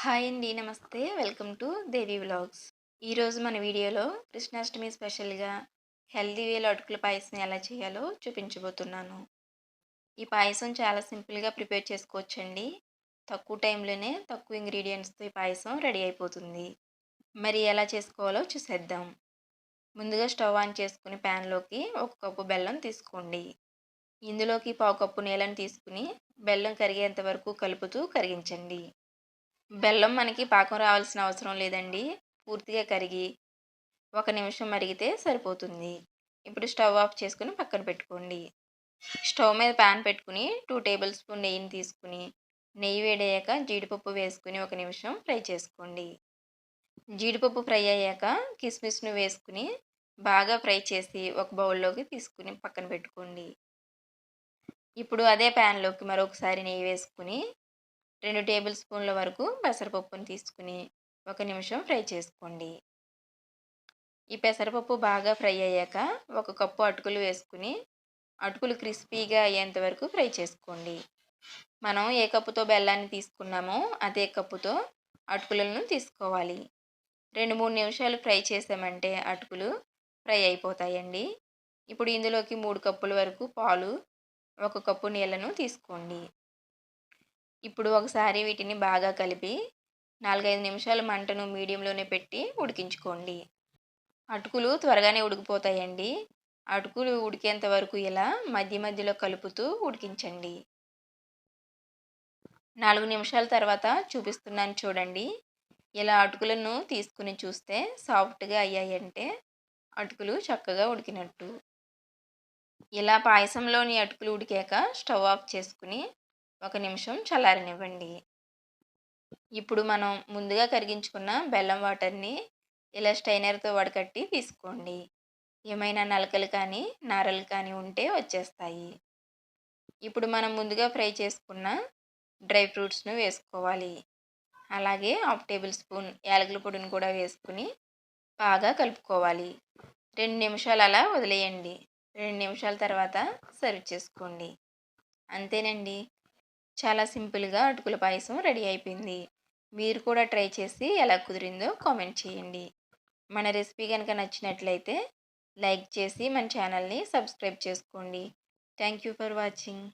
Hi అండి నమస్తే. Welcome to Devi vlogs. ఈరోజు మన వీడియోలో కృష్ణాష్టమి స్పెషల్గా హెల్దీ వేలో అటుకుల పాయసం ఎలా చేయాలో చూపించబోతున్నాను. ఈ పాయసం చాలా సింపుల్గా ప్రిపేర్ చేసుకోవచ్చండి. తక్కువ టైంలోనే తక్కువ ఇంగ్రీడియంట్స్తో ఈ పాయసం రెడీ అయిపోతుంది. మరి ఎలా చేసుకోవాలో చూసేద్దాం. ముందుగా స్టవ్ ఆన్ చేసుకుని ప్యాన్లోకి ఒక కప్పు బెల్లం తీసుకోండి. ఇందులోకి పావు కప్పు నీళ్ళని తీసుకుని బెల్లం కరిగేంత వరకు కలుపుతూ కరిగించండి. బెల్లం మనకి పాకం రావాల్సిన అవసరం లేదండి. పూర్తిగా కరిగి ఒక నిమిషం మరిగితే సరిపోతుంది. ఇప్పుడు స్టవ్ ఆఫ్ చేసుకుని పక్కన పెట్టుకోండి. స్టవ్ మీద ప్యాన్ పెట్టుకుని టూ టేబుల్ స్పూన్ నెయ్యిని తీసుకుని నెయ్యి వేడయ్యాక జీడిపప్పు వేసుకుని ఒక నిమిషం ఫ్రై చేసుకోండి. జీడిపప్పు ఫ్రై అయ్యాక కిస్మిస్ను వేసుకుని బాగా ఫ్రై చేసి ఒక బౌల్లోకి తీసుకుని పక్కన పెట్టుకోండి. ఇప్పుడు అదే ప్యాన్లోకి మరొకసారి నెయ్యి వేసుకుని రెండు టేబుల్ స్పూన్ల వరకు పెసరపప్పును తీసుకుని ఒక నిమిషం ఫ్రై చేసుకోండి. ఈ పెసరపప్పు బాగా ఫ్రై అయ్యాక ఒక కప్పు అటుకులు వేసుకుని అటుకులు క్రిస్పీగా అయ్యేంత వరకు ఫ్రై చేసుకోండి. మనం ఏ కప్పుతో బెల్లాన్ని తీసుకున్నామో అదే కప్పుతో అటుకులను తీసుకోవాలి. రెండు మూడు నిమిషాలు ఫ్రై చేసామంటే అటుకులు ఫ్రై అయిపోతాయండి. ఇప్పుడు ఇందులోకి మూడు కప్పుల వరకు పాలు ఒక కప్పు నీళ్ళను తీసుకోండి. ఇప్పుడు ఒకసారి వీటిని బాగా కలిపి నాలుగైదు నిమిషాలు మంటను మీడియంలోనే పెట్టి ఉడికించుకోండి. అటుకులు త్వరగానే ఉడికిపోతాయండి. అటుకులు ఉడికేంత వరకు ఇలా మధ్య మధ్యలో కలుపుతూ ఉడికించండి. నాలుగు నిమిషాల తర్వాత చూపిస్తున్నాను చూడండి. ఇలా అటుకులను తీసుకుని చూస్తే సాఫ్ట్గా అయ్యాయంటే అటుకులు చక్కగా ఉడికినట్టు. ఇలా పాయసంలోని అటుకులు ఉడికాక స్టవ్ ఆఫ్ చేసుకుని ఒక నిమిషం చల్లారనివ్వండి. ఇప్పుడు మనం ముందుగా కరిగించుకున్న బెల్లం వాటర్ని ఇలా స్టైనర్తో వడకట్టి తీసుకోండి. ఏమైనా నలకలు కానీ నారలు కానీ ఉంటే వచ్చేస్తాయి. ఇప్పుడు మనం ముందుగా ఫ్రై చేసుకున్న డ్రై ఫ్రూట్స్ను వేసుకోవాలి. అలాగే హాఫ్ టేబుల్ స్పూన్ యాలకుల పొడిని కూడా వేసుకుని బాగా కలుపుకోవాలి. రెండు నిమిషాలు అలా వదిలేయండి. రెండు నిమిషాల తర్వాత సర్వ్ చేసుకోండి. అంతేనండి. చాలా సింపుల్గా అటుకుల పాయసం రెడీ అయిపోయింది. మీరు కూడా ట్రై చేసి ఎలా కుదిరిందో కామెంట్ చేయండి. మన రెసిపీ కనుక నచ్చినట్లయితే లైక్ చేసి మన ఛానల్ని సబ్స్క్రైబ్ చేసుకోండి. Thank you for watching.